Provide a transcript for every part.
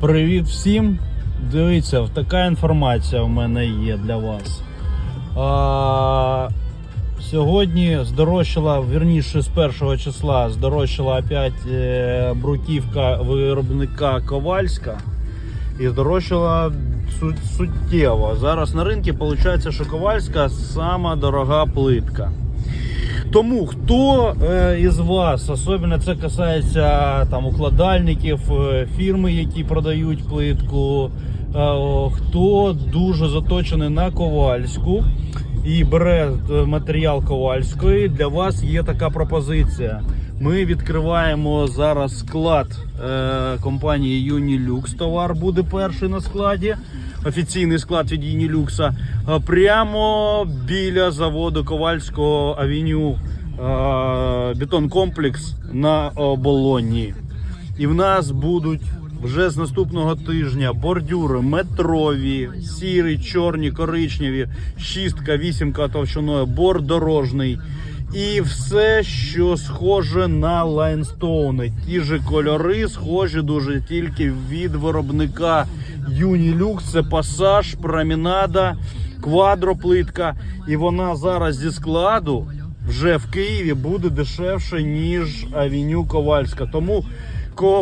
Привіт всім! Дивіться, така інформація в мене є для вас. А, сьогодні здорожчала, вірніше з першого числа здорожчала опять е, бруківка виробника Ковальська. І здорожчала суттєво. Зараз на ринку виходить, що Ковальська сама дорога плитка. Тому хто е, із вас, особливо це касається там укладальників, е, фірми, які продають плитку, е, хто дуже заточений на ковальську і бере е, матеріал ковальської, для вас є така пропозиція. Ми відкриваємо зараз склад е, компанії Unilux. Товар буде перший на складі. Офіційний склад від Unilux. Е, Прямо біля заводу Ковальського авеню е, бетонкомплекс на оболоні. І в нас будуть вже з наступного тижня бордюри метрові, сірі, чорні, коричневі, шістка, вісімка товщиною, борт дорожний. І все, що схоже на лайнстоуни. Ті ж кольори схожі дуже тільки від виробника Unilux. Це пасаж, промінада, квадроплитка. І вона зараз зі складу вже в Києві буде дешевше, ніж авеню Ковальська. Тому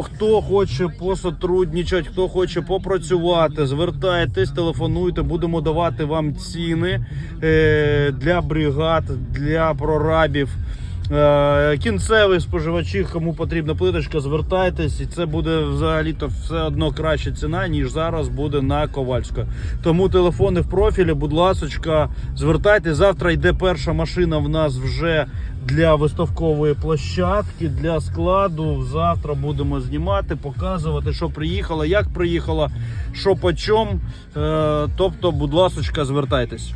хто хоче посотрудничати, хто хоче попрацювати, звертайтесь, телефонуйте, будемо давати вам ціни е, для бригад, для прорабів. Е, Кінцеві споживачі, кому потрібна плиточка, звертайтесь, і це буде взагалі-то все одно краща ціна, ніж зараз буде на Ковальська. Тому телефони в профілі, будь ласочка, звертайтесь. Завтра йде перша машина в нас вже для виставкової площадки, для складу. Завтра будемо знімати, показувати, що приїхало, як приїхало, що по чому. Е, Тобто, будь ласочка, звертайтесь.